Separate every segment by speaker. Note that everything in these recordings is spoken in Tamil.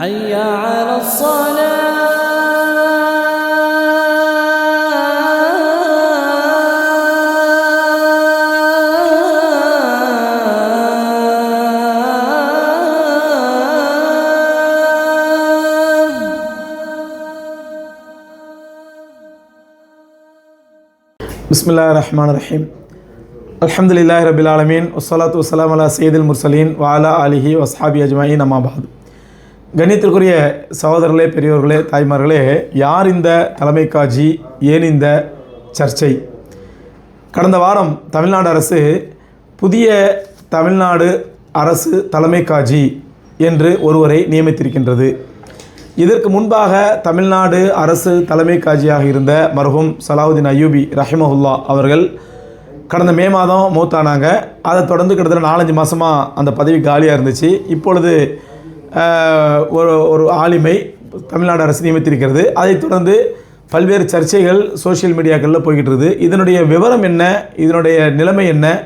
Speaker 1: حي على الصلاة
Speaker 2: பிஸ்மில்லா ரஹ்மான் ரஹீம் அல்ஹம்துலில்லாஹி ரபில் ஆலமீன் வஸ்ஸலாத்து வஸ்ஸலாம் அலா சையதுல் முர்சலீன் வாலா அலிஹி வஸ்ஹாபி அஜ்மாயின் அம்மாபாத் கணித்திற்குரிய சகோதரர்களே பெரியோர்களே தாய்மார்களே யார் இந்த தலைமை காஜி ஏன் இந்த சர்ச்சை? கடந்த வாரம் தமிழ்நாடு அரசு புதிய தமிழ்நாடு அரசு தலைமை காஜி என்று ஒருவரை நியமித்திருக்கின்றது. இதற்கு முன்பாக தமிழ்நாடு அரசு தலைமை காஜியாக இருந்த மருகும் சலாவுதீன் அய்யூபி ரஹிமஹுல்லா அவர்கள் கடந்த மே மாதம் மூத்தானாங்க. அதை தொடர்ந்து கிட்டத்தட்ட நாலஞ்சு மாதமாக அந்த பதவி காலியாக இருந்துச்சு. இப்பொழுது ஒரு ஒரு ஆளுமை தமிழ்நாடு அரசு நியமித்திருக்கிறது. அதைத் தொடர்ந்து பல்வேறு சர்ச்சைகள் சோஷியல் மீடியாக்களில் போய்கிட்டு இருக்குது இதனுடைய விவரம் என்ன? இதனுடைய நிலைமை என்ன?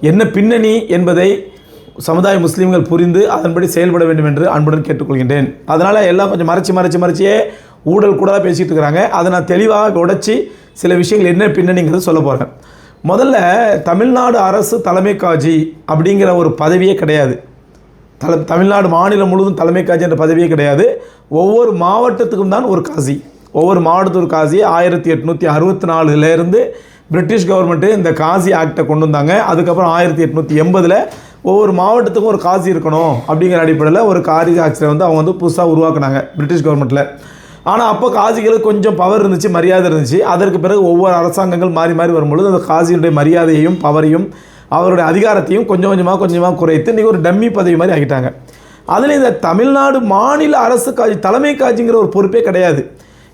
Speaker 2: என்ன பின்னணி என்பதை சமுதாய முஸ்லீம்கள் புரிந்து அதன்படி செயல்பட வேண்டும் என்று அன்புடன் கேட்டுக்கொள்கின்றேன். அதனால் எல்லாம் கொஞ்சம் மறைச்சி மறைச்சி மறைச்சியே ஊழல் கூட பேசிகிட்டு இருக்கிறாங்க அதை நான் தெளிவாக உடைச்சி சில விஷயங்கள் என்ன பின்னணிங்கிறது சொல்ல போகிறேன் முதல்ல தமிழ்நாடு அரசு தலைமை காஜி அப்படிங்கிற ஒரு பதவியே கிடையாது. தல தமிழ்நாடு மாநிலம் முழுவதும் தலைமை காஜி என்ற பதவியே கிடையாது. ஒவ்வொரு மாவட்டத்துக்கும் தான் ஒரு காசி. ஒவ்வொரு மாவட்டத்துக்கு காசி. ஆயிரத்தி எட்நூற்றி அறுபத்தி நாலுலேருந்து பிரிட்டிஷ் கவர்மெண்ட்டு இந்த காசி ஆக்டை கொண்டு வந்தாங்க. அதுக்கப்புறம் ஆயிரத்தி எட்நூற்றி எண்பதில் ஒவ்வொரு மாவட்டத்துக்கும் ஒரு காசி இருக்கணும் அப்படிங்கிற அடிப்படையில் ஒரு காரி ஆக்டை வந்து அவங்க வந்து புதுசாக உருவாக்குனாங்க பிரிட்டிஷ் கவர்மெண்ட்டில் ஆனால் அப்போ காசிகளுக்கு கொஞ்சம் பவர் இருந்துச்சு மரியாதை இருந்துச்சு. அதற்கு பிறகு ஒவ்வொரு அரசாங்கங்கள் மாறி மாறி வரும்பொழுது அந்த காசியுடைய மரியாதையையும் பவரையும் அவருடைய அதிகாரத்தையும் கொஞ்சம் கொஞ்சமாக கொஞ்சமாக குறைத்து இன்றைக்கி ஒரு டம்மி பதவி மாதிரி ஆகிட்டாங்க அதில் இந்த தமிழ்நாடு மாநில அரசு காட்சி தலைமை காட்சிங்கிற ஒரு பொறுப்பே கிடையாது.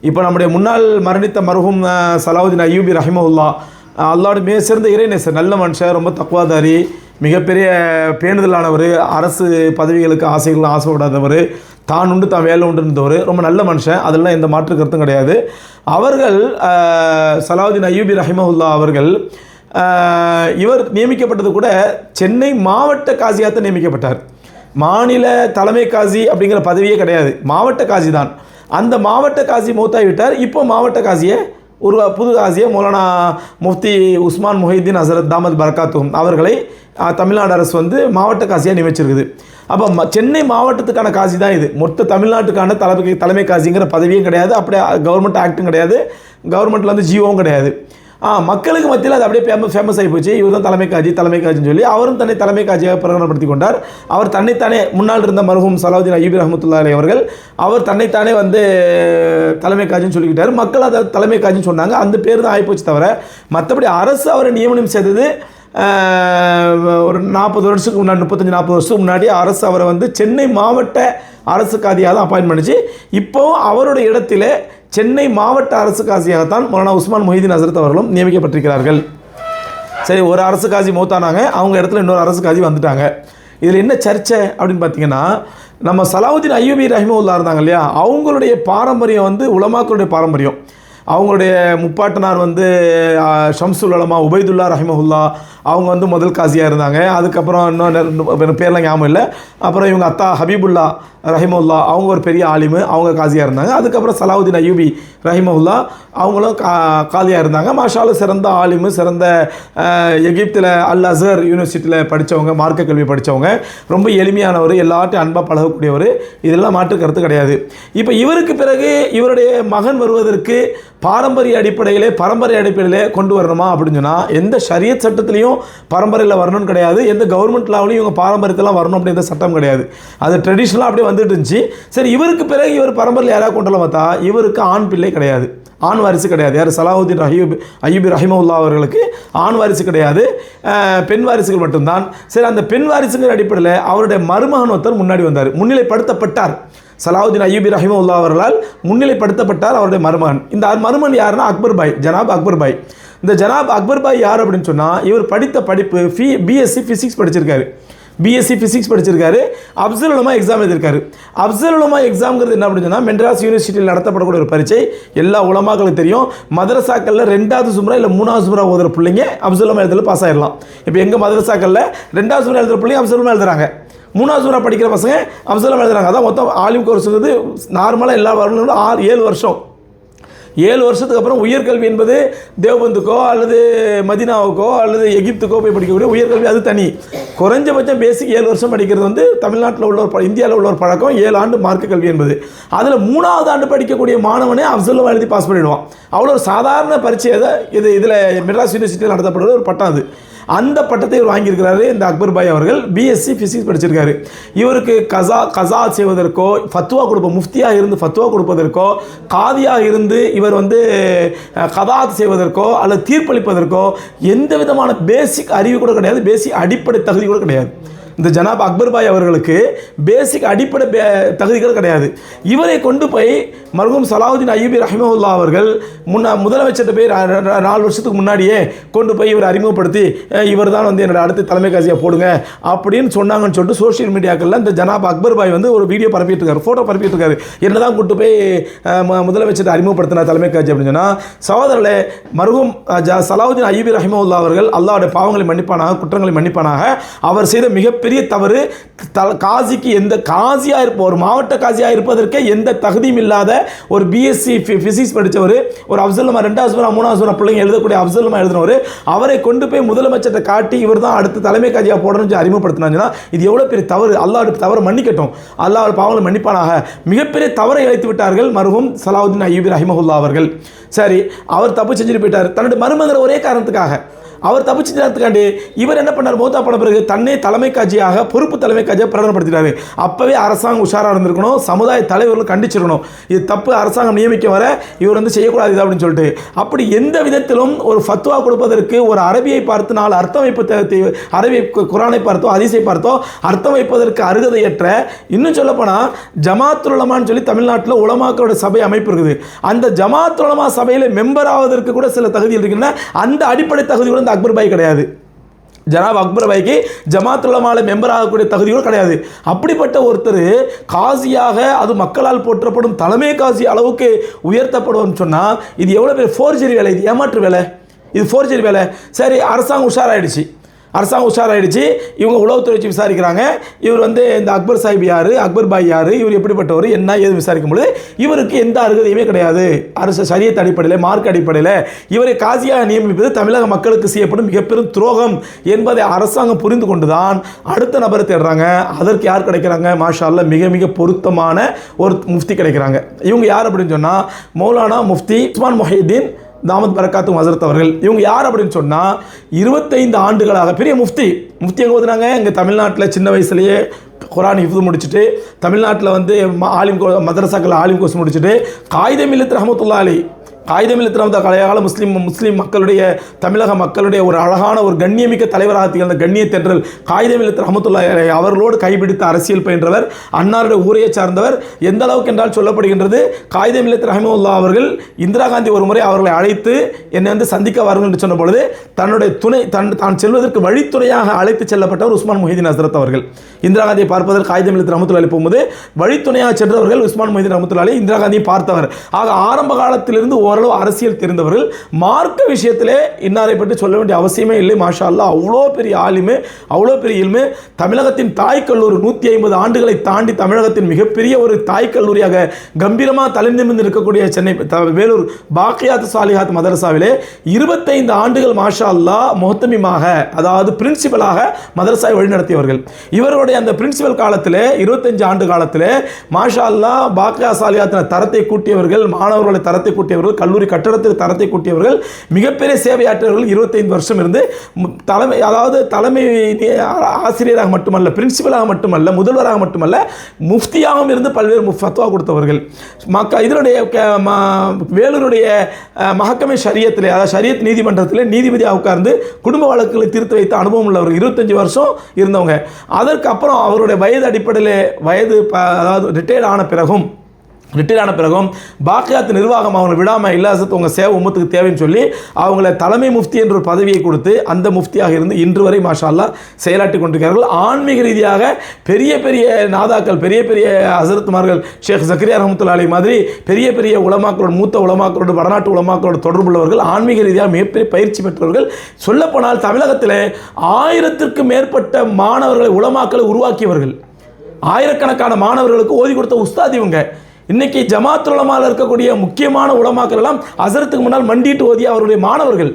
Speaker 2: இப்போ நம்முடைய முன்னாள் மரணித்த மருகும் சலாவுதீன் அய்யூபி ரஹிமவுல்லா அஹ், மிக சிறந்த இறைநேசர் நல்ல மனுஷன் ரொம்ப தக்குவாதாரி மிகப்பெரிய பேணுதலானவர் அரசு பதவிகளுக்கு ஆசைகள் ஆசைப்படாதவர் தான் உண்டு தான் வேலை உண்டு இருந்தவர் ரொம்ப நல்ல மனுஷன் அதெல்லாம் எந்த மாற்று கருத்தும் கிடையாது. அவர்கள் சலாவுதீன் அய்யூபி ரஹிமவுல்லா அவர்கள் இவர் நியமிக்கப்பட்டது கூட சென்னை மாவட்ட காசியாக நியமிக்கப்பட்டார். மாநில தலைமை காசி அப்படிங்கிற பதவியே கிடையாது. மாவட்ட காசி தான். அந்த மாவட்ட காசி மூத்தாகிவிட்டார். இப்போ மாவட்ட காசியை ஒரு புது காசிய மௌலானா முஃப்தி உஸ்மான் முஹிதீன் ஹசரத் தாமத் பரகாத்தும் அவர்களை தமிழ்நாடு அரசு வந்து மாவட்ட காசியாக நியமிச்சிருக்குது. அப்போ ம- சென்னை மாவட்டத்துக்கான காசி தான் இது. மொத்த தமிழ்நாட்டுக்கான தலைமை தலைமை காசிங்கிற பதவியும் கிடையாது. அப்படியே கவர்மெண்ட் ஆக்டும் கிடையாது. கவர்மெண்ட்டில் வந்து ஜியோவும் கிடையாது. மக்களுக்கு மத்தியில் அது அப்படியே ஃபேமஸ் ஃபேமஸ் ஆகி போச்சு. இவர் தான் தலைமை காட்சி தலைமை காஜின்னு சொல்லி அவரும் தன்னை தலைமை காட்சியாக பிரகடனப்படுத்தி கொண்டார். அவர் தன்னைத்தானே முன்னால் இருந்த மருகும் சலாவுதீன் அயூபி ரஹமத்துல்லா அலி அவர்கள் அவர் தன்னைத்தானே வந்து தலைமை காஜின்னு சொல்லிக்கிட்டார். மக்கள் அதை தலைமை காஜின்னு சொன்னாங்க. அந்த பேர் தான் ஆகிப்போச்சு தவிர மற்றபடி அரசு அவரை நியமனம் செய்தது ஒரு நாற்பது வருஷத்துக்கு முன்னாடி முப்பத்தஞ்சு நாற்பது வருஷத்துக்கு முன்னாடி அரசு அவரை வந்து சென்னை மாவட்ட அரசு காதியாக தான் அப்பாயின் பண்ணிச்சு. இப்போவும் அவரோட இடத்துல சென்னை மாவட்ட அரசு காசியாகத்தான் மௌலானா உஸ்மான் மொஹிதீன் ஹசரத் அவர்களும் நியமிக்கப்பட்டிருக்கிறார்கள். சரி ஒரு அரசு காசி மூத்தானாங்க அவங்க இடத்துல இன்னொரு அரசு காசி வந்துட்டாங்க. இதில் என்ன சர்ச்சை அப்படின்னு பார்த்தீங்கன்னா நம்ம சலாவுதீன் ஐயூபி ரஹிமுல்லா இருந்தாங்க இல்லையா? அவங்களுடைய பாரம்பரியம் வந்து உலமாக்களுடைய பாரம்பரியம். அவங்களுடைய முப்பாட்டனார் வந்து ஷம்சுல் அலமா உபைதுல்லா ரஹிமஹுல்லா அவங்க வந்து முதல் காசியாக இருந்தாங்க. அதுக்கப்புறம் இன்னும் பேர்லாம் ஞாபகம் இல்லை. அப்புறம் இவங்க அத்தா ஹபீபுல்லா ரஹிமுல்லா அவங்க ஒரு பெரிய ஆலிமு அவங்க காசியாக இருந்தாங்க. அதுக்கப்புறம் சலாவுதீன் அயூபி ரஹிமவுல்லா அவங்களும் கா காலியாக இருந்தாங்க. மாஷாலும் சிறந்த ஆலிமு சிறந்த எகிப்தில் அல் அசர் யூனிவர்சிட்டியில் படித்தவங்க மார்க்க கல்வி படித்தவங்க ரொம்ப எளிமையானவர் எல்லார்ட்டையும் அன்பாக பழகக்கூடியவர். இதெல்லாம் மாற்று கருத்து கிடையாது. இப்போ இவருக்கு பிறகு இவருடைய மகன் வருவதற்கு பாரம்பரிய அடிப்படையிலே பரம்பரை அடிப்படையிலே கொண்டு வரணுமா அப்படின்னு சொன்னால் எந்த ஷரியத் சட்டத்திலையும் பரம்பரையில் வரணும்னு கிடையாது. எந்த கவர்மெண்ட் லாவிலையும் இவங்க பாரம்பரியத்தெல்லாம் வரணும் அப்படின்ற சட்டம் கிடையாது. அது ட்ரெடிஷ்னலாக அப்படியே வந்துட்டு இருந்துச்சு. சரி இவருக்கு பிறகு இவர் பரம்பரையில் யாராவது கொண்டு பார்த்தா இவருக்கு ஆண் பிள்ளை கிடையாது. ஆண் வாரிசு கிடையாது. யார்? சலாவுதீன் அஹியூப் அய்யூபி ரஹிமவுல்லா அவர்களுக்கு ஆண் வாரிசு கிடையாது. பெண் வாரிசுகள் மட்டும்தான். சரி அந்த பெண் வாரிசுங்கிற அடிப்படையில் அவருடைய மருமகன் ஒருத்தர் முன்னாடி வந்தார். முன்னிலைப்படுத்தப்பட்டார். சலாவுதீன் அய்யூபி ரஹிமவுல்லா அவர்களால் முன்னிலைப்படுத்தப்பட்டார் அவருடைய மருமகன். இந்த மருமகன் யாருன்னா அக்பர் பாய் ஜனாப் அக்பர் பாய். இந்த ஜனாப் அக்பர் பாய் யார் அப்படின்னு சொன்னால் இவர் படித்த படிப்பு ஃபி பிஎஸ்சி ஃபிசிக்ஸ் படிச்சிருக்காரு. பிஎஸ்சி ஃபிசிக்ஸ் படிச்சிருக்காரு. அப்சல் உலமா எக்ஸாம் எழுதியிருக்காரு. அப்சல் உலமா எக்ஸாம்ங்கிறது என்ன அப்படின்னு சொன்னால் மெட்ராஸ் யூனிவர்சிட்டியில் நடத்தப்படக்கூடிய ஒரு பரீட்சை. எல்லா உலமாக்களுக்கு தெரியும். மதரசாக்களில் ரெண்டாவது சுமரா இல்லை மூணாவது சுமரா ஓதுற பிள்ளைங்க அப்சல் உலமா எழுதல பாஸ் ஆயிடலாம் இப்போ எங்கள் மதரசாக்களில் ரெண்டாவது சுமரா எழுதுற பிள்ளைங்க அப்சல் உலமா எழுதுறாங்க. மூணாவது சூறா படிக்கிற பசங்க அப்சலம் எழுதுறாங்க. அதான் மொத்தம் ஆலிம் கோர்ஸுங்கிறது நார்மலாக எல்லா வரலும் ஆறு ஏழு வருஷம். ஏழு வருஷத்துக்கு அப்புறம் உயர்கல்வி என்பது தேவபந்துக்கோ அல்லது மதினாவுக்கோ அல்லது எகிப்துக்கோ போய் படிக்கக்கூடிய உயர்கல்வி அது தனி. குறைஞ்சபட்சம் பேசிக் ஏழு வருஷம் படிக்கிறது வந்து தமிழ்நாட்டில் உள்ள ஒரு இந்தியாவில் உள்ள ஒரு பழக்கம் ஏழு ஆண்டு மார்க்க கல்வி என்பது. அதில் மூணாவது ஆண்டு படிக்கக்கூடிய மாணவனே அப்சல்லம் எழுதி பாஸ் பண்ணிடுவான். அவ்வளோ ஒரு சாதாரண பரீட்சை இது இதில் மெட்ராஸ் யூனிவர்சிட்டியில் நடத்தப்படுற ஒரு பட்டம் அது. அந்த பட்டத்தை இவர் வாங்கியிருக்கிறாரு இந்த அக்பர் பாய் அவர்கள். பிஎஸ்சி ஃபிசிக்ஸ் படிச்சிருக்காரு. இவருக்கு கசா கசா செய்வதற்கோ ஃபத்துவா கொடுப்ப முஃப்தியாக இருந்து ஃபத்துவா கொடுப்பதற்கோ காதியாக இருந்து இவர் வந்து அஹ், கதாத் செய்வதற்கோ அல்லது தீர்ப்பளிப்பதற்கோ எந்த விதமான பேசிக் அறிவு கூட கிடையாது. பேசிக் அடிப்படை தகுதி கூட கிடையாது. இந்த ஜனாப் அக்பர் பாய் அவர்களுக்கு பேசிக் அடிப்படை பே- தகுதிகள் கிடையாது. இவரை கொண்டு போய் மருகும் சலாவுதீன் அயூபி ரஹிமவுல்லா அவர்கள் முன்னா முதலமைச்சர்கிட்ட போய் நாலு வருஷத்துக்கு முன்னாடியே கொண்டு போய் இவர் அறிமுகப்படுத்தி இவர் தான் வந்து என்னோட அடுத்த தலைமை காசியாக போடுங்க அப்படின்னு சொன்னாங்கன்னு சொல்லிட்டு சோஷியல் மீடியாக்களில் இந்த ஜனாப் அக்பர் பாய் வந்து ஒரு வீடியோ பரப்பிட்டு இருக்காரு ஃபோட்டோ பரப்பிட்டு இருக்காரு என்ன தான் கூட்டு போய் மு- முதலமைச்சர் அறிமுகப்படுத்தின தலைமை காட்சி அப்படின்னு சொன்னால் சகோதரர்களே மருகும் அஹ், ஜ- சலாவுதீன் ரஹிமவுல்லா அவர்கள் அல்லாவுடைய பாவங்களை மன்னிப்பானாக குற்றங்களை மன்னிப்பானாக அவர் செய்த மிக மிகப்பெரிய தவறு. காசிக்கு எந்த காசியாக இருப்ப ஒரு மாவட்ட காசியாக இருப்பதற்கே எந்த தகுதியும் இல்லாத ஒரு பிஎஸ்சி ஃபிசிக்ஸ் படித்தவர் ஒரு அப்சல்மா ரெண்டாவது சுவரம் மூணாவது சுவரம் பிள்ளைங்க எழுதக்கூடிய அப்சல்மா எழுதினவர் அவரை கொண்டு போய் முதலமைச்சர்கிட்ட காட்டி இவர் தான் அடுத்த தலைமை காஜியாக போடணும்னு சொல்லி அறிமுகப்படுத்தினாங்கன்னா இது எவ்வளோ பெரிய தவறு. அல்லாஹ் தவறு மன்னிக்கட்டும். அல்லாஹ் பாவங்களை மன்னிப்பானாக. மிகப்பெரிய தவறை இழைத்து விட்டார்கள் மருகும் சலாவுதீன் ஐயூபி ரஹிமஹுல்லா அவர்கள். சரி அவர் தப்பு செஞ்சுட்டு போயிட்டார். தன்னுடைய மருமங்கிற ஒரே காரணத்துக்காக. அவர் தப்பு செஞ்சதுக்காண்டி இவர் என்ன பண்ணார்? மூத்தா பண்ண பிறகு தன்னை தலைமை காட்சியாக பொறுப்பு தலைமை காட்சியாக பிரகடனப்படுத்தினாரு அப்பவே அரசாங்கம் உஷாராக இருந்திருக்கணும். சமுதாய தலைவர்கள் கண்டிச்சிருக்கணும். இது தப்பு. அரசாங்கம் நியமிக்க வர இவர் வந்து செய்யக்கூடாது இது அப்படின்னு சொல்லிட்டு. அப்படி எந்த விதத்திலும் ஒரு ஃபத்வா கொடுப்பதற்கு ஒரு அரபியை பார்த்து நாலு அர்த்தம் வைப்பு அரபி குரானை பார்த்தோ அதிசை பார்த்தோ அர்த்தம் வைப்பதற்கு அருகதையற்ற இன்னும் சொல்லப்போனால் ஜமாத்துலமான்னு சொல்லி தமிழ்நாட்டில் உலமாக்களோட சபை அமைப்பு இருக்குது. அந்த ஜமாத்துலமா உலமா சபையில் மெம்பர் ஆவதற்கு கூட சில தகுதிகள் இருக்குன்னா அந்த அடிப்படை தகுதி கூட இந்த அக்பர் பாய் கிடையாது. ஜனாப் அக்பர் பாய்க்கு ஜமாத்துலமால மெம்பர் ஆகக்கூடிய தகுதி கூட கிடையாது. அப்படிப்பட்ட ஒருத்தர் காசியாக அது மக்களால் போற்றப்படும் தலைமை காசி அளவுக்கு உயர்த்தப்படுவோம்னு சொன்னால் இது எவ்வளோ பெரிய ஃபோர்ஜரி வேலை இது ஏமாற்று வேலை? இது ஃபோர்ஜரி வேலை. சரி அரசாங்கம் உஷாராயிடுச்சு. அரசாங்கம் உஷாராயிடுச்சு. இவங்க உளவுத்துறை வச்சு விசாரிக்கிறாங்க. இவர் வந்து இந்த அக்பர் சாஹிப் யார்? அக்பர் பாய் யார்? இவர் எப்படிப்பட்டவர்? என்ன ஏது விசாரிக்கும் பொழுது இவருக்கு எந்த அருகதையுமே கிடையாது. அரசு சரியத் அடிப்படையில் மார்க் அடிப்படையில் இவரை காசியாக நியமிப்பது தமிழக மக்களுக்கு செய்யப்படும் மிகப்பெரும் துரோகம் என்பதை அரசாங்கம் புரிந்து கொண்டு தான் அடுத்த நபரை தேடுறாங்க. அதற்கு யார் கிடைக்கிறாங்க? மாஷா மிக மிக பொருத்தமான ஒரு முஃப்தி கிடைக்கிறாங்க. இவங்க யார் அப்படின்னு சொன்னால் மௌலானா முஃப்தி உஸ்மான் மொஹிதீன் தாமத் பரக்காத்தும் ஹசரத் அவர்கள். இவங்க யார் அப்படின்னு சொன்னால் இருபத்தைந்து ஆண்டுகளாக பெரிய முஃப்தி. முஃப்தி எங்கே ஓதுனாங்க இங்கே தமிழ்நாட்டில் சின்ன வயசுலேயே குரான் ஹிஃப்து முடிச்சுட்டு தமிழ்நாட்டில் வந்து ஆலிம் கோ மதரசாக்கள் ஆலிம் கோர்ஸ் முடிச்சுட்டு காகிதம் இல்லத்து ரஹமத்துல்லா அலி காகிதம் இல்லத்து பழைய முஸ்லீம் முஸ்லீம் மக்களுடைய தமிழக மக்களுடைய ஒரு அழகான ஒரு கண்ணியமிக்க தலைவராக திகழ்ந்த கண்ணிய தென்றல் காகிதம் இல்லத்து ரஹமத்துல்லா அவர்களோடு கைபிடித்த அரசியல் பயின்றவர் அன்னாருடைய ஊரையை சார்ந்தவர். எந்த அளவுக்கு என்றால் சொல்லப்படுகின்றது காகிதம் இல்லத்து ரஹமுல்லா அவர்கள் இந்திரா காந்தி ஒரு முறை அவர்களை அழைத்து என்னை வந்து சந்திக்க வாருங்கள் என்று சொன்ன பொழுது தன்னுடைய துணை தன் தான் செல்வதற்கு வழித்துணையாக அழைத்து செல்லப்பட்டவர் உஸ்மான் முஹிதீன் ஹசரத் அவர்கள். இந்திரா காந்தியை பார்ப்பதற்கு காகிதம் இல்லத்து ரஹமத்துல்லா போகும்போது வழித்துணையாக சென்றவர்கள் உஸ்மான் முஹிதீன் ரஹமத்துல்லா இந்திரா காந்தியை பார்த்தவர். ஆக ஆரம்ப காலத்திலிருந்து ஓரளவு அரசியல் தெரிந்தவர்கள் மார்க்க விஷயத்திலே இன்னாரை பற்றி சொல்ல வேண்டிய அவசியமே இல்லை மாஷா அல்லா அவ்வளோ பெரிய ஆளுமே அவ்வளோ பெரிய இல்மு. தமிழகத்தின் தாய் கல்லூரி நூற்றி ஐம்பது ஆண்டுகளை தாண்டி தமிழகத்தின் மிகப்பெரிய ஒரு தாய் கல்லூரியாக கம்பீரமாக தலை நிமிர்ந்து இருக்கக்கூடிய சென்னை வேலூர் பாக்கியாத் சாலிஹாத் மதரசாவிலே இருபத்தைந்து ஆண்டுகள் மாஷா அல்லா முகத்தமிமாக அதாவது பிரின்சிபலாக மதரசாவை வழிநடத்தியவர்கள். இவருடைய அந்த பிரின்சிபல் காலத்தில் இருபத்தஞ்சு ஆண்டு காலத்தில் மாஷா அல்லா பாக்கியா சாலியாத்தின தரத்தை கூட்டியவர்கள் மாணவர்களை தரத்தை கூட்டியவர்கள் கல்லூரி கட்டடத்தில் தரத்தை கூட்டியவர்கள் மிகப்பெரிய சேவையாற்றவர்கள் இருபத்தைந்து வருஷம் இருந்து தலைமை அதாவது தலைமை ஆசிரியராக மட்டுமல்ல பிரின்சிபலாக மட்டுமல்ல முதல்வராக மட்டுமல்ல முஃப்தியாகவும் இருந்து பல்வேறு ஃபத்வா கொடுத்தவர்கள். மக்க இதனுடைய க- ம- வேலூருடைய மகக்கமை மஹக்கமே அதாவது ஷரியத் நீதிமன்றத்தில் நீதிபதியாக உட்கார்ந்து குடும்ப வழக்குகளை தீர்த்து வைத்த அனுபவம் உள்ளவர் இருபத்தஞ்சு வருஷம் இருந்தவங்க. அதற்கு அப்புறம் அவருடைய வயது அடிப்படையில் வயது ப- அதாவது ரிட்டையர்ட் ஆன பிறகும் ரிட்டையரான ஆன பிறகும் பாக்கியாத் நிர்வாகம் அவங்களை விடாமல் இல்லாசத்து உங்கள் சேவை உமத்துக்கு தேவைன்னு சொல்லி அவங்கள தலைமை முஃப்தி என்ற ஒரு பதவியை கொடுத்து அந்த முஃப்தியாக இருந்து இன்று வரை மாஷால்லா அல்லாஹ் செயலாற்றி கொண்டிருக்கிறார்கள். ஆன்மீக ரீதியாக பெரிய பெரிய நாதாக்கள் பெரிய பெரிய அசரத்துமார்கள் ஷேக் ஜக்கரியா ரஹமத்துல்லா அலி மாதிரி பெரிய பெரிய உலமாக்களோட மூத்த உலமாக்களோட வடநாட்டு உலமாக்களோட தொடர்புள்ளவர்கள் ஆன்மீக ரீதியாக மிகப்பெரிய பயிற்சி பெற்றவர்கள். சொல்லப்போனால் தமிழகத்தில் ஆயிரத்திற்கும் மேற்பட்ட மாணவர்களை உலமாக்களை உருவாக்கியவர்கள். ஆயிரக்கணக்கான மாணவர்களுக்கு ஓதி கொடுத்த உஸ்தாதி இவங்க. இன்னைக்கு ஜமாத் உலமாவில் இருக்கக்கூடிய முக்கியமான உலமாக்கள் எல்லாம் அசரத்துக்கு முன்னால் மண்டிட்டு ஓதிய அவருடைய மாணவர்கள்.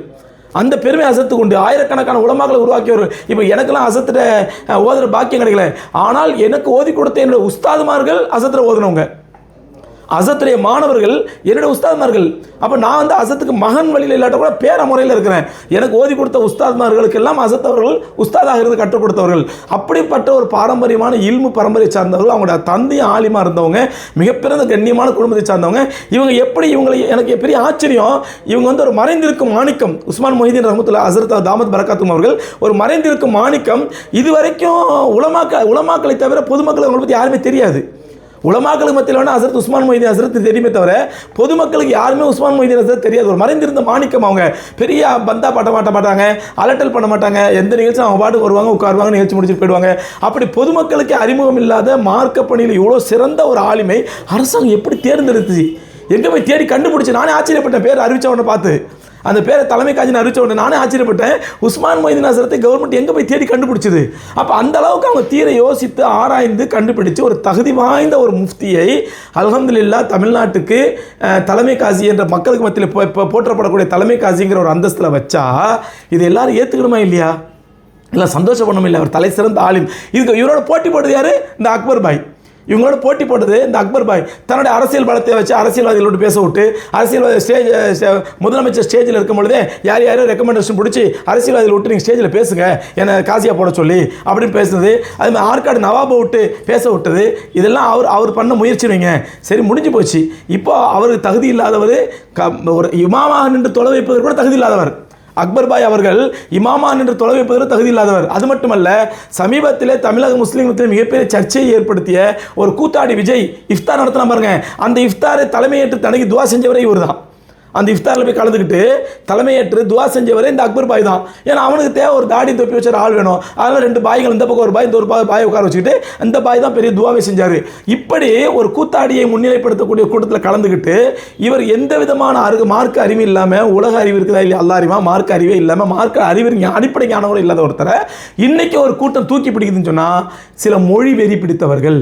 Speaker 2: அந்த பெருமை அசத்துக்கு உண்டு. ஆயிரக்கணக்கான உலமாக்களை உருவாக்கியவர். இப்போ எனக்கெல்லாம் அசத்துட ஓதுகிற ஓதுற பாக்கியம் கிடைக்கல. ஆனால் எனக்கு ஓதி கொடுத்த என்னுடைய உஸ்தாதுமார்கள் அசத்துல ஓதுனவங்க. அசத்துடைய மாணவர்கள் என்னுடைய உஸ்தாத்மார்கள் அப்போ நான் வந்து அசத்துக்கு மகன் வழியில் இல்லாட்ட கூட பேர முறையில் இருக்கிறேன். எனக்கு ஓதி கொடுத்த உஸ்தாத்மார்களுக்கு எல்லாம் உஸ்தாதாக இருந்து கற்றுக் கொடுத்தவர்கள். அப்படிப்பட்ட ஒரு பாரம்பரியமான இல்மு பரம்பரை சார்ந்தவர்கள் அவங்களோட தந்தையும் ஆலிமா இருந்தவங்க மிகப்பிறந்த கண்ணியமான குடும்பத்தை சார்ந்தவங்க. இவங்க எப்படி இவங்களை எனக்கு பெரிய ஆச்சரியம் இவங்க வந்து ஒரு மறைந்திருக்கும் மாணிக்கம் உஸ்மான் மொஹிதீன் ரஹமத்துல்லா அசரத் தாமத் பரகாத்தும் அவர்கள் ஒரு மறைந்திருக்கும் மாணிக்கம் இதுவரைக்கும் உலமாக்க உலமாக்களை தவிர பொதுமக்கள் அவங்களை பற்றி யாருமே தெரியாது. உலமாக்களுக்கு மத்தியில் வேணால் ஹசரத் உஸ்மான் மொய்தீன் ஹசரத் தெரியுமே தவிர பொதுமக்களுக்கு யாருமே உஸ்மான் மொய்தீன் ஹசரத் தெரியாது. ஒரு மறைந்திருந்த மாணிக்கம் அவங்க பெரிய பந்தா பாட்ட மாட்ட மாட்டாங்க அலட்டல் பண்ண மாட்டாங்க எந்த நிகழ்ச்சியும் அவங்க பாட்டுக்கு வருவாங்க உட்காருவாங்க நிகழ்ச்சி முடிச்சுட்டு போயிடுவாங்க. அப்படி பொதுமக்களுக்கு அறிமுகம் இல்லாத மார்க்க பணியில் இவ்வளோ சிறந்த ஒரு ஆளுமை அரசாங்கம் எப்படி தேர்ந்தெடுத்துச்சு? எங்கே போய் தேடி கண்டுபிடிச்சி? நானே ஆச்சரியப்பட்ட பேர் அறிவிச்சவனை பார்த்து. அந்த பேரை தலைமை காஜின்னு அறிவிச்ச உடனே நானே ஆச்சரியப்பட்டேன். உஸ்மான் மொய்தீன் அசரத்தை கவர்மெண்ட் எங்கே போய் தேடி கண்டுபிடிச்சது? அப்போ அந்த அளவுக்கு அவங்க தீர யோசித்து ஆராய்ந்து கண்டுபிடிச்சு ஒரு தகுதி வாய்ந்த ஒரு முஃப்தியை அல்ஹம்துலில்லா தமிழ்நாட்டுக்கு தலைமை காசி என்ற மக்களுக்கு மத்தியில் போ- போற்றப்படக்கூடிய தலைமை காசிங்கிற ஒரு அந்தஸ்தில் வச்சா இது எல்லாரும் ஏற்றுக்கணுமா இல்லையா? இல்லை சந்தோஷப்படணும் இல்லை அவர் தலை சிறந்த ஆளும் இதுக்கு இவரோட போட்டி போட்டது யாரு? இந்த அக்பர் பாய். இவங்களோட போட்டி போட்டது இந்த அக்பர் பாய். தன்னுடைய அரசியல் பலத்தை வச்சு அரசியல்வாதிகளோடு பேச விட்டு அரசியல்வாதி ஸ்டேஜ் முதலமைச்சர் ஸ்டேஜில் இருக்கும் பொழுதே யார் யாரும் ரெக்கமெண்டேஷன் பிடிச்சி அரசியல்வாதிகள் விட்டு நீங்கள் ஸ்டேஜில் பேசுங்க என்னை காசியா போட சொல்லி அப்படின்னு பேசுனது. அது மாதிரி ஆற்காடு நவாபை விட்டு பேச விட்டது. இதெல்லாம் அவர் அவர் பண்ண முயற்சி வைங்க. சரி முடிஞ்சு போச்சு. இப்போ அவருக்கு தகுதி இல்லாதவர் க ஒரு இமாமாக நின்று தொலை வைப்பதற்கு கூட தகுதி இல்லாதவர். அக்பர் பாய் அவர்கள் இமாமான் என்று தொலை வைப்பதற்கு தகுதி இல்லாதவர். அது மட்டுமல்ல சமீபத்திலே தமிழக முஸ்லீம்களுக்கு மிகப்பெரிய சர்ச்சையை ஏற்படுத்திய ஒரு கூத்தாடி விஜய் இஃப்தார் நடத்தினா பாருங்க. அந்த இஃப்தாரை தலைமையேற்று தனக்கு துவா செஞ்சவரே இவர்தான். அந்த இஃப்தாரில் போய் கலந்துக்கிட்டு தலைமையேற்று துவா செஞ்சவரே இந்த அக்பர் பாய் தான். ஏன்னா அவனுக்கு தேவை ஒரு தாடி தொப்பி வச்ச ஒரு ஆள் வேணும். அதனால் ரெண்டு பாய்கள் இந்த பக்கம் ஒரு பாய் இந்த ஒரு பாய் பாய் உட்கார வச்சுக்கிட்டு அந்த பாய் தான் பெரிய துவாவை செஞ்சார். இப்படி ஒரு கூத்தாடியை முன்னிலைப்படுத்தக்கூடிய கூட்டத்தில் கலந்துக்கிட்டு இவர் எந்த விதமான அருகு மார்க்க அறிவு இல்லாமல் உலக அறிவு இருக்குதா இல்லையா? அல்ல அறிவா? மார்க்க அறிவே இல்லாமல் மார்க்க அறிவு அடிப்படை ஞானம் இல்லாத ஒருத்தரை இன்னைக்கு ஒரு கூட்டம் தூக்கி பிடிக்குதுன்னு சொன்னால் சில மொழி வெறி பிடித்தவர்கள்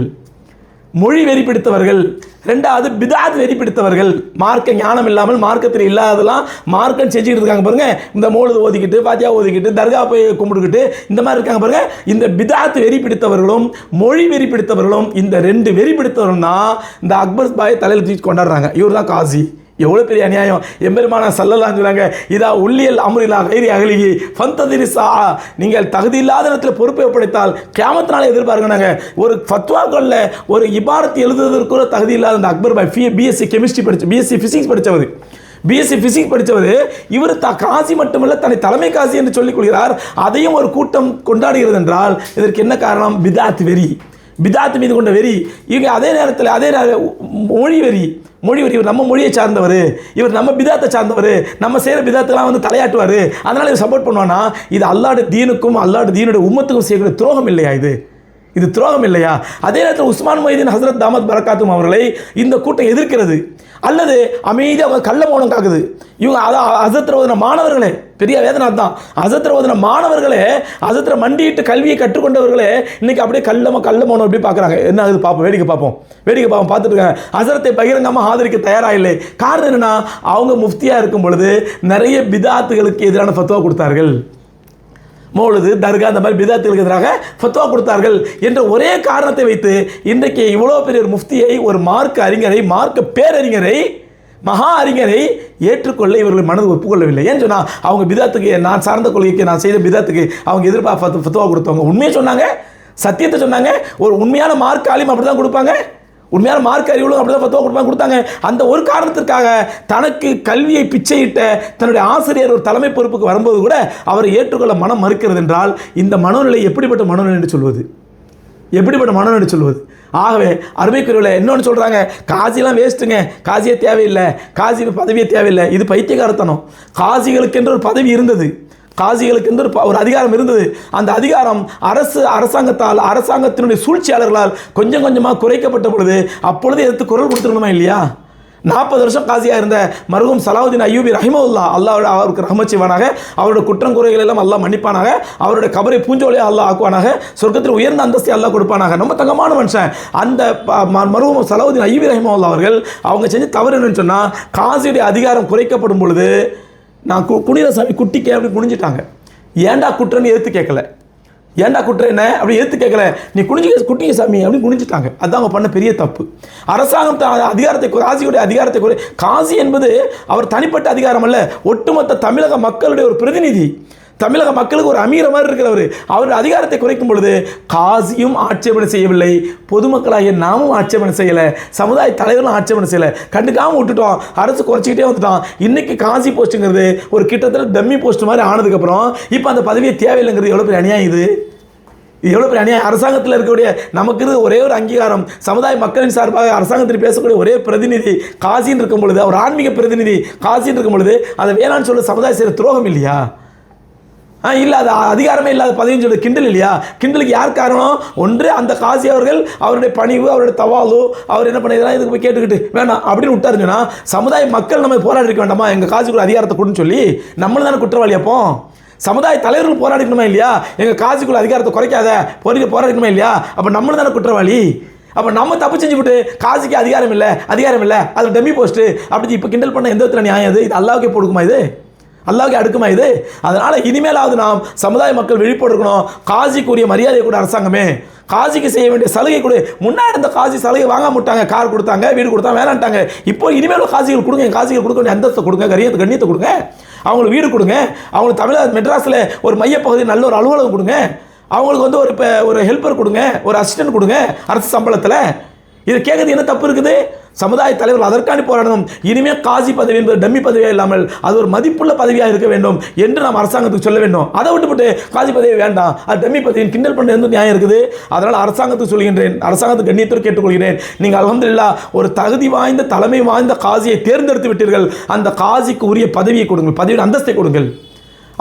Speaker 2: மொழி வெறி பிடித்தவர்கள் ரெண்டாவது பிதாத் வெறி பிடித்தவர்கள் மார்க்க ஞானம் இல்லாமல் மார்க்கத்தில் இல்லாததெல்லாம் மார்க்கம் செஞ்சுக்கிட்டு இருக்காங்க பாருங்க. இந்த மோழுது ஓதிக்கிட்டு பாத்தியா ஓதிக்கிட்டு தர்கா போய் கும்பிட்டுக்கிட்டு இந்த மாதிரி இருக்காங்க பாருங்க. இந்த பிதாத் வெறி பிடித்தவர்களும் மொழி வெறி பிடித்தவர்களும் இந்த ரெண்டு வெறி பிடித்தவர்களும் தான் இந்த அக்பர் பாய் தலையில் தூக்கி கொண்டாடுறாங்க. இவர் தான் காசி. எவ்வளோ பெரிய அநியாயம்? எம்பெருமான சல்லலாம் சொல்கிறாங்க இதா உள்ளியல் அமுரிலா கைரி அகலிகி ஃபந்ததிரிசா நீங்கள் தகுதி இல்லாத இடத்துல பொறுப்பை ஒப்படைத்தால் கேமத்தினால எதிர்பார்க்கணாங்க ஒரு ஃபத்வாக்களில் ஒரு இபாரத் எழுதுவதற்கு கூட தகுதி இல்லாத அந்த அக்பர் பாய் பிஎஸ்சி கெமிஸ்ட்ரி படித்து பிஎஸ்சி ஃபிசிக்ஸ் படித்தவர் பிஎஸ்சி ஃபிசிக்ஸ் படித்தவர் இவர் த காசி மட்டுமல்ல தன்னை தலைமை காசி என்று சொல்லிக் கொள்கிறார். அதையும் ஒரு கூட்டம் கொண்டாடுகிறது என்றால் இதற்கு என்ன காரணம்? பிதாத் வெறி. பிதாத்து மீது கொண்ட வெறி. இவங்க அதே நேரத்தில் அதே நேர மொழி வெறி. மொழி வெறி இவர் நம்ம மொழியை சார்ந்தவர். இவர் நம்ம பிதாத்தை சார்ந்தவர். நம்ம செய்கிற பிதாத்தெல்லாம் வந்து தலையாட்டுவார். அதனால் இவர் சப்போர்ட் பண்ணுவானா? இது அல்லாடு தீனுக்கும் அல்லாடு தீனுடைய உம்மத்துக்கும் செய்யக்கூடிய துரோகம் இல்லையா இது? இது துரோகம் இல்லையா? அதே நேரத்தில் உஸ்மான் மொய்தீன் ஹசரத் தாமத் பரக்காத்தும் அவர்களை இந்த கூட்டம் எதிர்க்கிறது. அல்லது அமைதியாக அவங்க கள்ள மௌனம் காக்குது. இவங்க அதான் ஹசரத் மாணவர்களே பெரிய வேதனை தான் அசத்திர ஓதின மாணவர்களே அசத்திர மண்டியிட்டு கல்வியை கற்றுக்கொண்டவர்களே இன்னைக்கு அப்படியே கல்லமோ கள்ள அப்படி பார்க்குறாங்க. என்ன ஆகுது பார்ப்போம் வேடிக்கை பார்ப்போம். வேடிக்கை பார்ப்போம் பார்த்துட்டு இருக்காங்க அசரத்தை பகிரங்கமாக ஆதரிக்க தயாராக இல்லை காரணம் என்னன்னா அவங்க முஃப்தியாக இருக்கும் பொழுது நிறைய பிதாத்துகளுக்கு எதிரான ஃபத்துவா கொடுத்தார்கள். மௌலுது தர்கா அந்த மாதிரி பிதாத்துகளுக்கு எதிராக ஃபத்வா கொடுத்தார்கள். என்ற ஒரே காரணத்தை வைத்து இன்றைக்கு இவ்வளோ பெரிய ஒரு முஃப்தியை ஒரு மார்க் அறிஞரை மார்க்க பேரறிஞரை மகா அறிஞரை ஏற்றுக்கொள்ள இவர்கள் மனது ஒப்புக்கொள்ளவில்லை. ஏன்னு சொன்னால் அவங்க பிதாத்துக்கு நான் சார்ந்த கொள்கைக்கு நான் செய்த பிதாத்துக்கு அவங்க எதிர்பார்த்து ஃபத்துவா கொடுத்தவங்க. உண்மையை சொன்னாங்க சத்தியத்தை சொன்னாங்க ஒரு உண்மையான மார்க் ஆலிம் அப்படி தான் கொடுப்பாங்க. உண்மையான மார்க் அறிவுகளும் அப்படி தான் ஃபத்துவா கொடுப்பாங்க கொடுத்தாங்க. அந்த ஒரு காரணத்திற்காக தனக்கு கல்வியை பிச்சையிட்ட தன்னுடைய ஆசிரியர் ஒரு தலைமை பொறுப்புக்கு வரும்போது கூட அவரை ஏற்றுக்கொள்ள மனம் மறுக்கிறது என்றால் இந்த மனோநிலை எப்படிப்பட்ட மனோநிலை என்று சொல்வது? எப்படிப்பட்ட மனநிலை சொல்வது? ஆகவே அருமைக்குரியவில் இன்னொன்று சொல்கிறாங்க காசிலாம் வேஸ்ட்டுங்க. காசியே தேவையில்லை. காசி பதவியே தேவையில்லை. இது பைத்தியகாரத்தனம் காசிகளுக்கென்று ஒரு பதவி இருந்தது. காசிகளுக்கு என்று ஒரு ப- ஒரு அதிகாரம் இருந்தது. அந்த அதிகாரம் அரசு அரசாங்கத்தால் அரசாங்கத்தினுடைய சூழ்ச்சியாளர்களால் கொஞ்சம் கொஞ்சமாக குறைக்கப்பட்ட பொழுது அப்பொழுது எதிர்த்து குரல் கொடுத்துருக்கணுமா இல்லையா? நாற்பது வருஷம் காசியாக இருந்த மருகும் சலாவுதீன் ஐயூபி ரஹிமவுல்லா அல்லாஹ் அவருக்கு ரஹமத் செய்வானாக. அவருடைய குற்றம் குறைகள் எல்லாம் அல்லாஹ் மன்னிப்பானாக. அவருடைய கபரை பூஞ்சோலையை அல்லாஹ் ஆக்குவானாக. சொர்க்கத்தில் உயர்ந்த அந்தஸ்தை அல்லாஹ் கொடுப்பானாக. ரொம்ப தங்கமான மனுஷன். அந்த ப- ம- மருகும் சலாவுதீன் ஐயூபி ரஹிமவுல்லா அவர்கள் அவங்க செஞ்ச தவறு என்னன்னு சொன்னால் காசியுடைய அதிகாரம் குறைக்கப்படும் பொழுது நான் கு குனிதசாமி குட்டிக்கே அப்படின்னு குனிஞ்சிட்டாங்க? ஏன்டா குற்றன்னு எதிர்த்து கேட்கல? ஏன்டா குற்றம் என்ன? அப்படி எடுத்து கேட்கல. நீ குனிஞ்சு குட்டிங்க சாமி அப்படின்னு குனிஞ்சிட்டாங்க. அதுதான் அவங்க பண்ண பெரிய தப்பு. அரசாங்கம் த- அதிகாரத்தை காசியுடைய அதிகாரத்தை குறை காசி என்பது அவர் தனிப்பட்ட அதிகாரம் அல்ல ஒட்டுமொத்த தமிழக மக்களுடைய ஒரு பிரதிநிதி. தமிழக மக்களுக்கு ஒரு அமீர மாதிரி இருக்கிறவர். அவருடைய அதிகாரத்தை குறைக்கும் பொழுது காசியும் ஆட்சேபனை செய்யவில்லை. பொதுமக்களாகிய நாமும் ஆட்சேபனை செய்யலை. சமுதாய தலைவரும் ஆட்சேபனை செய்யலை. கண்டுக்காமல் விட்டுட்டோம். அரசு குறைச்சிக்கிட்டே வந்துட்டோம் இன்றைக்கி காசி போஸ்ட்டுங்கிறது ஒரு கிட்டத்தட்ட டம்மி போஸ்ட் மாதிரி ஆனதுக்கப்புறம் இப்போ அந்த பதவியை தேவையில்லைங்கிறது எவ்வளோ பெரிய அநியாயம் இது? இது எவ்வளோ பெரிய அநியாயம்? அரசாங்கத்தில் இருக்கக்கூடிய நமக்கு ஒரே ஒரு அங்கீகாரம். சமுதாய மக்களின் சார்பாக அரசாங்கத்தில் பேசக்கூடிய ஒரே பிரதிநிதி காசின்னு இருக்கும் பொழுது ஒரு ஆன்மீக பிரதிநிதி காசின்னு இருக்கும் பொழுது அதை வேளாண் சொல்ல சமுதாய செய்கிற துரோகம் இல்லையா? ஆ இல்லை அதிகாரமே இல்லாத பதவின்னு சொல்லி கிண்டல் இல்லையா? கிண்டலுக்கு யார் காரணம்? ஒன்று அந்த காசி அவர்கள் அவருடைய பணிவு அவருடைய தவாலு அவர் என்ன பண்ணியதெல்லாம் இதுக்கு போய் கேட்டுக்கிட்டு வேணாம் அப்படின்னு விட்டாருங்கன்னா சமுதாய மக்கள் நம்ம போராடி இருக்க வேண்டாமா? எங்கள் காசிக்குள்ள அதிகாரத்தை கொடுன்னு சொல்லி நம்மளும் தானே குற்றவாளி அப்போ? சமுதாய தலைவர்கள் போராடிக்கணுமா இல்லையா? எங்கள் காசிக்குள்ள அதிகாரத்தை குறைக்காத போரிக்க போராடிக்கணுமா இல்லையா? அப்போ நம்மளும் தானே குற்றவாளி? அப்போ நம்ம தப்பு செஞ்சு விட்டு காசிக்கு அதிகாரம் இல்லை அதிகாரம் இல்லை அது டெமி போஸ்ட்டு அப்படி இப்போ கிண்டல் பண்ண எந்த விதத்தில் நியாயம் இது இது அல்லாவுக்கே போடுக்குமா இது? அல்லாவுக்கு அடுக்குமா இது? அதனால் இனிமேலாவது நாம் சமுதாய மக்கள் விழிப்போடு இருக்கணும் காசிக்குரிய மரியாதை கூட அரசாங்கமே காசிக்கு செய்ய வேண்டிய சலுகை கொடு. முன்னாடி இருந்த காசி சலுகை வாங்க முட்டாங்க. கார் கொடுத்தாங்க வீடு கொடுத்தா வேணான்ட்டாங்க. இப்போ இனிமேல் காசிகள் கொடுங்க. காசிகள் கொடுக்க வேண்டிய அந்தஸ்தை கொடுங்க கரியத்தை கண்ணியத்தை கொடுங்க. அவங்களுக்கு வீடு கொடுங்க. அவங்களுக்கு தமிழக மெட்ராஸில் ஒரு மையப்பகுதி நல்ல ஒரு அலுவலகம் கொடுங்க. அவங்களுக்கு வந்து ஒரு இப்போ ஒரு ஹெல்ப்பர் கொடுங்க ஒரு அசிஸ்டன்ட் கொடுங்க அரசு சம்பளத்தில். இதை கேட்குறது என்ன தப்பு இருக்குது? சமுதாய தலைவர் அதற்காண்டி போராடணும். இனிமேல் காசி பதவி என்பது டம்மி பதவியாக இல்லாமல் அது ஒரு மதிப்புள்ள பதவியாக இருக்க வேண்டும் என்று நாம் அரசாங்கத்துக்கு சொல்ல வேண்டும். அதை விட்டுவிட்டு காசி பதவி வேண்டாம். அது டம்மி பதவியின் கிண்டல் பண்ண எந்த நியாயம் இருக்குது? அதனால் அரசாங்கத்துக்கு சொல்கின்றேன். அரசாங்கத்துக்கு கண்ணியத்தோடு கேட்டுக்கொள்கிறேன். நீங்கள் அலமதுல்லா ஒரு தகுதி வாய்ந்த தலைமை வாய்ந்த காசியை தேர்ந்தெடுத்து விட்டீர்கள். அந்த காசிக்கு உரிய பதவியை கொடுங்கள். பதவியின் அந்தஸ்தை கொடுங்கள்.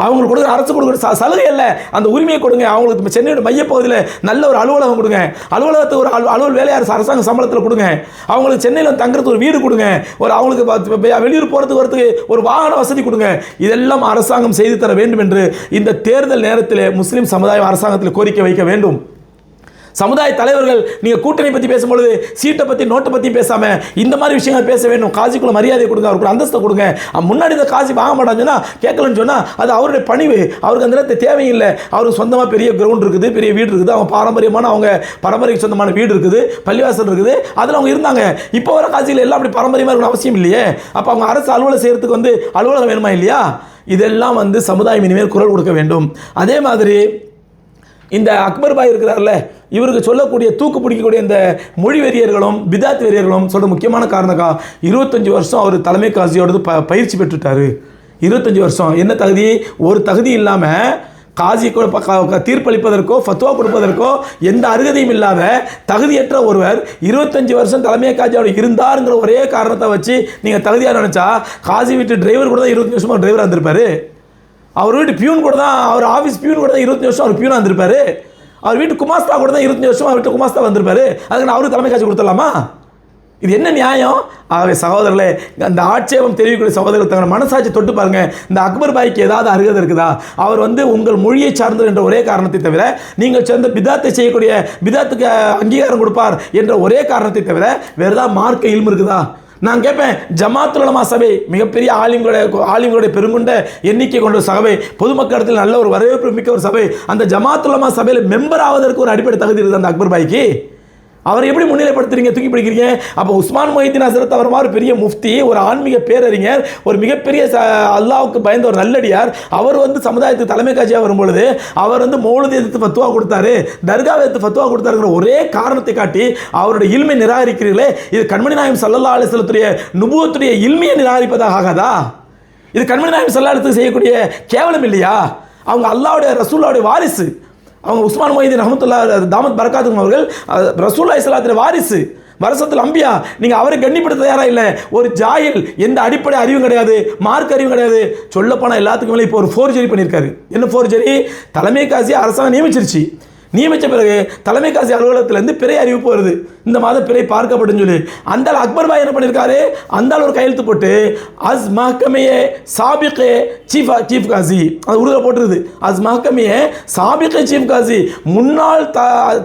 Speaker 2: அவங்களுக்கு கொடுக்குற அரசு கொடுக்குற ச சலுகை இல்லை அந்த உரிமையை கொடுங்க. அவங்களுக்கு இப்ப சென்னையோட மையப்பகுதியில் நல்ல ஒரு அலுவலகம் கொடுங்க. அலுவலகத்துக்கு ஒரு அலு அலுவல் வேலையார் அரசாங்க சம்பளத்தில் கொடுங்க. அவங்களுக்கு சென்னையில் தங்குறதுக்கு ஒரு வீடு கொடுங்க. ஒரு அவங்களுக்கு வெளியூர் போகிறதுக்கு வரத்துக்கு ஒரு வாகன வசதி கொடுங்க. இதெல்லாம் அரசாங்கம் செய்து தர வேண்டும் என்று இந்த தேர்தல் நேரத்தில் முஸ்லீம் சமுதாயம் அரசாங்கத்தில் கோரிக்கை வைக்க வேண்டும். சமுதாய தலைவர்கள் நீங்கள் கூட்டணி பற்றி பேசும்பொழுது சீட்டை பற்றி நோட்டை பற்றி பேசாமல் இந்த மாதிரி விஷயங்கள் பேச வேண்டும். காசிக்குள்ள மரியாதை கொடுங்க அவருக்கு அந்தஸ்தை கொடுங்க. முன்னாடி இந்த காசி வாங்க மாட்டான்னு சொன்னால் கேட்கலன்னு சொன்னால் அது அவருடைய பணிவு. அவருக்கு அந்த நேரத்தை தேவையில்லை. அவருக்கு சொந்தமாக பெரிய கிரவுண்ட் இருக்குது பெரிய வீடு இருக்குது. அவங்க பாரம்பரியமான அவங்க பரம்பரைக்கு சொந்தமான வீடு இருக்குது பள்ளிவாசல் இருக்குது. அதில் அவங்க இருந்தாங்க. இப்போ வர காசியில் எல்லாம் அப்படி பாரம்பரியமாக இருக்கணும் அவசியம் இல்லையே. அப்போ அவங்க அரசு அலுவலகம் செய்கிறதுக்கு வந்து அலுவலகம் வேணுமா இல்லையா? இதெல்லாம் வந்து சமுதாயம் இனிமேல் குரல் கொடுக்க வேண்டும். அதே மாதிரி இந்த அக்பர் பாய் இருக்கிறார்ல இவருக்கு சொல்லக்கூடிய தூக்கு பிடிக்கக்கூடிய இந்த மொழி வெறியர்களும் பிதாத் வெறியர்களும் சொல்கிற முக்கியமான காரணக்கா இருபத்தஞ்சி வருஷம் அவர் தலைமை காசியோடது ப பயிற்சி பெற்றுட்டாரு. இருபத்தஞ்சி வருஷம். என்ன தகுதி? ஒரு தகுதி இல்லாமல் காசி கூட தீர்ப்பளிப்பதற்கோ ஃபத்துவா கொடுப்பதற்கோ எந்த அருகதையும் இல்லாத தகுதியற்ற ஒருவர் இருபத்தஞ்சி வருஷம் தலைமை காஜியோட இருந்தாருங்கிற ஒரே காரணத்தை வச்சு நீங்கள் தகுதியாக நினச்சா காசி வீட்டு டிரைவர் கூட தான் இருபத்தஞ்சி வருஷமாக டிரைவராக இருந்திருப்பாரு. அவர் வீட்டு பியூன் கூட தான் அவர் ஆஃபீஸ் பியூன் கூட தான் இருபத்தஞ்சு வருஷம் அவர் பியூனாக வந்திருப்பார் அவர் வீட்டு குமாஸ்தா கூட தான் இருபத்தஞ்சு வருஷம் அவர் வீட்டு குமாஸ்தா வந்திருப்பாரு. அதுக்கு நான் அவருக்கு தலைமை காட்சி கொடுத்துடலாமா? இது என்ன நியாயம்? ஆகவே சகோதரர்களே அந்த ஆட்சேபம் தெரிவிக்கக்கூடிய சகோதரர்கள் தங்கள் மனசாட்சி தொட்டு பாருங்க. இந்த அக்பர் பாய்க்கு ஏதாவது அருகதை இருக்குதா? அவர் வந்து உங்கள் மொழியை சார்ந்தது என்ற ஒரே காரணத்தை தவிர நீங்கள் சேர்ந்த பிதாத்தை செய்யக்கூடிய பிதாத்துக்கு அங்கீகாரம் கொடுப்பார் என்ற ஒரே காரணத்தை தவிர வேறு ஏதாவது மார்க்க இல்மு இருக்குதா? நான் கேட்பேன் ஜமாத்துல் உலமா சபை மிகப்பெரிய ஆலிம்களுடைய ஆலிம்களுடைய பெருங்குண்ட எண்ணிக்கை கொண்ட ஒரு சபை பொதுமக்களிடத்தில் நல்ல ஒரு வரவேற்பு மிக்க ஒரு சபை. அந்த ஜமாத்துல் உலமா சபையில் மெம்பர் ஆவதற்கு ஒரு அடிப்படை தகுதி இருக்குது அந்த அக்பர் பாய்க்கு? அவரை எப்படி முன்னிலைப்படுத்துறீங்க? தூக்கி பிடிக்கிறீங்க? அப்போ உஸ்மான் மொஹிதீன் ஹசரத் அவர் மாதிரி பெரிய முஃப்தி ஒரு ஆன்மீக பேரறிஞர் ஒரு மிகப்பெரிய ச அல்லாவுக்கு பயந்த ஒரு நல்லடியார். அவர் வந்து சமுதாயத்துக்கு தலைமை காட்சியாக வரும்பொழுது அவர் வந்து மௌலதி எதிர்த்து ஃபத்துவா கொடுத்தாரு தர்கா எதிர்த்து ஃபத்துவா கொடுத்தாருங்கிற ஒரே காரணத்தை காட்டி அவருடைய இல்மை நிராகரிக்கிறீர்களே இது கண்மணி நாயம் சல்லல்லா அலிஸ்லத்துடைய நுபுவத்துடைய இல்மையை நிராகரிப்பதாக ஆகாதா? இது கண்மணி நாயம் சல்லாலத்துக்கு செய்யக்கூடிய கேவலம் இல்லையா? அவங்க அல்லாவுடைய ரசூல்லாவுடைய வாரிசு. அவங்க உஸ்மான் மொய்தீன் ரஹமத்துல்லா தாமத் பரகாத்தும் அவர்கள் ரசூல்லா இஸ்லாத்தின் வாரிசு வருஷத்தில் அம்பியா நீங்கள் அவரை கண்ணிப்படுத்த தயாரா இல்லை? ஒரு ஜாயில் எந்த அடிப்படை அறிவும் கிடையாது மார்க் அறிவும் கிடையாது. சொல்லப்போனால் எல்லாத்துக்கும் மேலே இப்போ ஒரு ஃபோர்ஜரி பண்ணியிருக்காரு என்ன ஃபோர்ஜரி தலைமை காசி அரசாங்கம் நியமிச்சிருச்சு. நியமித்த பிறகு தலைமை காசி அலுவலகத்திலேருந்து பிறை அறிவிப்பு வருது. இந்த மாதம் பிறை பார்க்கப்படும் சொல்லி. அந்த அக்பர் பாய் என்ன பண்ணியிருக்காரு அந்த ஒரு கையெழுத்து போட்டு அஸ் மஹ்கமையே சாபிகே சீஃப் சீஃப் காசி. அது உருதில் போட்டுருது அஸ் மஹ்கமையே சாபிகே சீஃப் காசி. முன்னாள் த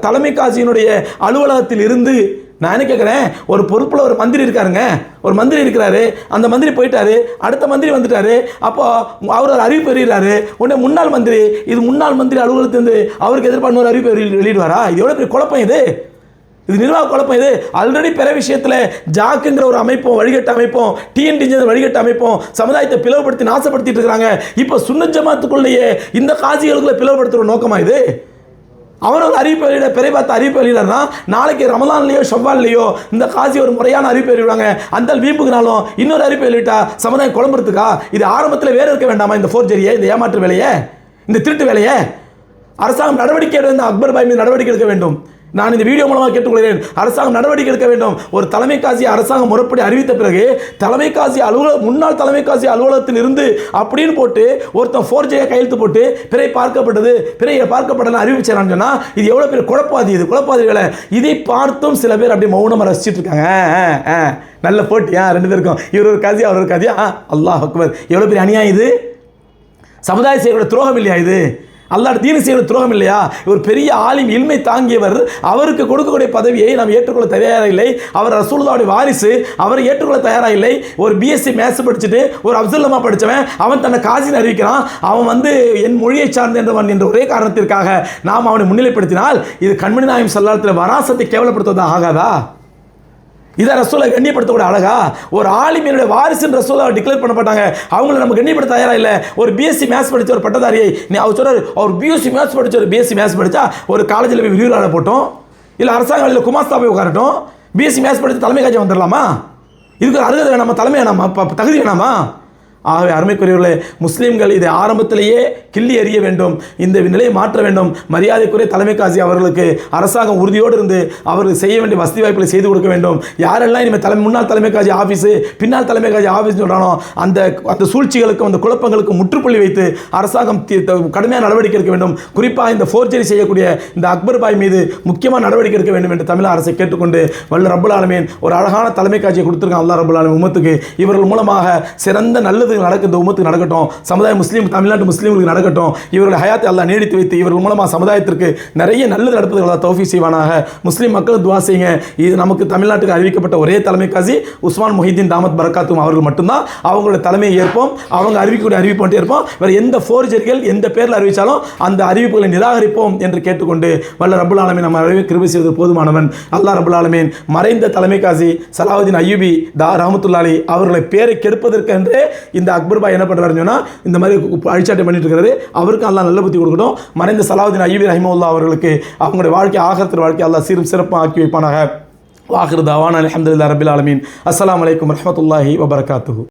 Speaker 2: தலைமை காசியினுடைய அலுவலகத்தில் இருந்து நான் என்ன கேட்குறேன் ஒரு பொறுப்பில் ஒரு மந்திரி இருக்காருங்க. ஒரு மந்திரி இருக்கிறாரு அந்த மந்திரி போயிட்டாரு அடுத்த மந்திரி வந்துட்டாரு அப்போ அவர் ஒரு அறிவிப்பு வெளியிடுறாரு. உடனே முன்னாள் மந்திரி இது முன்னாள் மந்திரி அலுவலகத்திலிருந்து அவருக்கு எதிர்ப்பான ஒரு அறிவிப்பு வெளியிடுவாரா? இது எவ்வளோ பெரிய குழப்பம் இது. இது நிர்வாக குழப்பம் இது. ஆல்ரெடி பிற விஷயத்தில் ஜாக்குங்கிற ஒரு அமைப்பும் வழிகட்ட அமைப்பும் டிஎன்டிஜி வழிகட்ட அமைப்பும் சமுதாயத்தை பிளவுபடுத்தி நாசப்படுத்திட்டு இருக்கிறாங்க. இப்போ சுன்ன ஜமாத்துக்குள்ளேயே இந்த காசிகளுக்குள்ள பிளவுபடுத்துகிற நோக்கமாக இது? அவர் ஒரு அறிவிப்பு வெளியிட பிறை பார்த்து அறிவிப்பு வெளியிடனா நாளைக்கு ரமதான்லையோ ஷவ்வால்லையோ இந்த காசி ஒரு முறையான அறிவிப்பு வெளியிடுவாங்க அந்த வீம்புக்குனாலும் இன்னொரு அறிவிப்பு வெளியிட்டா சமுதாயம் குழம்புறதுக்கா? இது ஆரம்பத்தில் வேறு இருக்க வேண்டாமா இந்த ஃபோர்ஜரியை இந்த ஏமாற்று வேலையை? இந்த திருட்டு வேலையை? அரசாங்கம் நடவடிக்கை எடுத்து அக்பர் பாய் மீது நடவடிக்கை எடுக்க வேண்டும். நான் இந்த வீடியோ மூலமாக கேட்டுக்கொள்கிறேன். அரசாங்கம் நடவடிக்கை எடுக்க வேண்டும். ஒரு தலைமை காசி அரசாங்கம் முறைப்படி அறிவித்த பிறகு தலைமை காசி அலுவலக முன்னாள் தலைமை காசி அலுவலகத்தில் இருந்து அப்படின்னு போட்டு ஒருத்தன் ஃபோர்ஜியை கையெழுத்து போட்டு பிறை பார்க்கப்பட்டது பிறையை பார்க்கப்பட்டன அறிவிச்சான்னு சொன்னால் இது எவ்வளோ பெரிய குழப்பாதி இது குழப்பாதி வேலை. இதை பார்த்தும் சில பேர் அப்படியே மௌனமாக ரசிச்சுட்டு இருக்காங்க. ஆ, ஆ, நல்ல போட்டியா ரெண்டு பேருக்கும். இவர் ஒரு கதையா அவர் ஒரு கதையா அல்லாஹ் அக்பர். எவ்வளோ பெரிய அநியாயம் இது? சமுதாய செய்கிற துரோகம் இல்லையா இது? அல்லாஹ் தீனு செய்வது துரோகம் இல்லையா? ஒரு பெரிய ஆலிம் இல்மை தாங்கியவர் அவருக்கு கொடுக்கக்கூடிய பதவியை நாம் ஏற்றுக்கொள்ள தயாராக இல்லை. அவர் ரசூலுல்லாவுடைய வாரிசு அவரை ஏற்றுக்கொள்ள தயாராக இல்லை. ஒரு பிஎஸ்சி மேத்ஸ் படிச்சுட்டு ஒரு அப்துல்லமா படித்தவன் அவன் தன்னை காசின்னு அறிவிக்கிறான். அவன் வந்து என் மொழியை சார்ந்தவன் என்ற ஒரே காரணத்திற்காக நாம் அவனை முன்னிலைப்படுத்தினால் இது கண்மணி நாயம் சல்லாத்தில் வராசத்தை கேவலப்படுத்துவதாக ஆகாதா? இதை ரசூலை கண்ணியப்படுத்தக்கூட அழகா ஒரு ஆலிமியனுடைய வாரிசுன்னு ரசூலா டிக்ளேர் பண்ணப்பட்டாங்க அவங்கள நம்ம கண்ணியப்படுத்த தயாரா இல்லை. ஒரு பிஎஸ்சி மேத்ஸ் படித்த ஒரு பட்டதாரியை நீ அவர் சொல்கிறார் அவர் பிஎஸ்சி மேத்ஸ் படித்த ஒரு பிஎஸ்சி மேத்ஸ் படித்தா ஒரு காலேஜில் போய் விரிவுரை போட்டோம். இல்லை அரசாங்கம் இல்லை குமாஸ்தா போய் உட்காரட்டும். பிஎஸ்சி மேத்ஸ் படித்து தலைமை காட்சி வந்துடலாமா இதுக்கு அருகதை வேணாமா? தலைமை வேணாமா? தகுதி வேணாமா? ஆகவே அருமைக்குரியவர்களே முஸ்லீம்கள் இதை ஆரம்பத்திலேயே கிள்ளி எறிய வேண்டும் இந்த நிலையை மாற்ற வேண்டும். மரியாதைக்குரிய தலைமை காசி அவர்களுக்கு அரசாங்கம் உறுதியோடு இருந்து அவருக்கு செய்ய வேண்டிய வசதி வாய்ப்புகளை செய்து கொடுக்க வேண்டும். யாரெல்லாம் இனிமேல் தலைமை முன்னாள் தலைமை காசி ஆஃபீஸு பின்னால் தலைமை காசி ஆஃபீஸ் சொல்கிறானோ அந்த அந்த சூழ்ச்சிகளுக்கும் அந்த குழப்பங்களுக்கும் முற்றுப்புள்ளி வைத்து அரசாங்கம் கடுமையான நடவடிக்கை எடுக்க வேண்டும். குறிப்பாக இந்த ஃபோர்ஜரி செய்யக்கூடிய இந்த அக்பர் பாய் மீது முக்கியமான நடவடிக்கை எடுக்க வேண்டும் என்று தமிழக அரசை கேட்டுக்கொண்டு வல்ல ரபுல் ஆலமீன் ஒரு அழகான தலைமை காட்சியை கொடுத்துருக்கான் அல்லாஹ் ரபுல் ஆலமின் உமத்துக்கு இவர்கள் மூலமாக சிறந்த நல்லது நடக்க இந்த உமத்துக்கு நடக்கட்டும் சமுதாய முஸ்லீம் தமிழ்நாட்டு முஸ்லீம்களுக்கு நடக்கட்டும் இவர்கள் ஹயாத்தை அல்லாஹ் நீடித்து வைத்து இவர்கள் மூலமாக சமுதாயத்திற்கு நிறைய நல்லது நடப்பது அல்லாஹ் தௌஃபி செய்வானாக. முஸ்லீம் மக்கள் துவா செய்யுங்க. இது நமக்கு தமிழ்நாட்டுக்கு அறிவிக்கப்பட்ட ஒரே தலைமை காசி உஸ்மான் மொஹிதீன் தாமத் பரக்காத்தும் அவர்கள் மட்டும்தான். அவங்களோட தலைமையை ஏற்போம். அவங்க அறிவிக்கக்கூடிய அறிவிப்பு மட்டும் இருப்போம் வேறு எந்த ஃபோர்ஜர்கள் எந்த பேரில் அறிவித்தாலும் அந்த அறிவிப்புகளை நிராகரிப்போம் என்று கேட்டுக்கொண்டு வல்ல ரபுல் நம்ம அறிவு கிருபி செய்வது போதுமானவன். அல்லாஹ் ரபுல் மறைந்த தலைமை காசி சலாவுதீன் அய்யூபி தா ரஹமத்துல்லாலி அவர்களை பேரை கெடுப்பதற்கென்றே இந்த அக்பர் பாய் என்ன பண்ணுறாருன்னு சொன்னால் இந்த மாதிரி அழிச்சாட்டை பண்ணிட்டு இருக்கிறாரு அவருக்கு அல்லா நல்ல புத்தி கொடுக்கட்டும். மறைந்த சலாவுதீன் அய்யூபி ரஹிமவுல்லா அவர்களுக்கு அவங்களுடைய வாழ்க்கை ஆகத்தின் வாழ்க்கை அல்லா சீரும் சிறப்பாக ஆக்கி வைப்பானாக. வாஹிர் தாவான் அலமதுல்லா ரபில் ஆலமீன். அஸ்லாம் வலைக்கம் வரஹ்மத்துல்லாஹி வபரகாத்துஹு.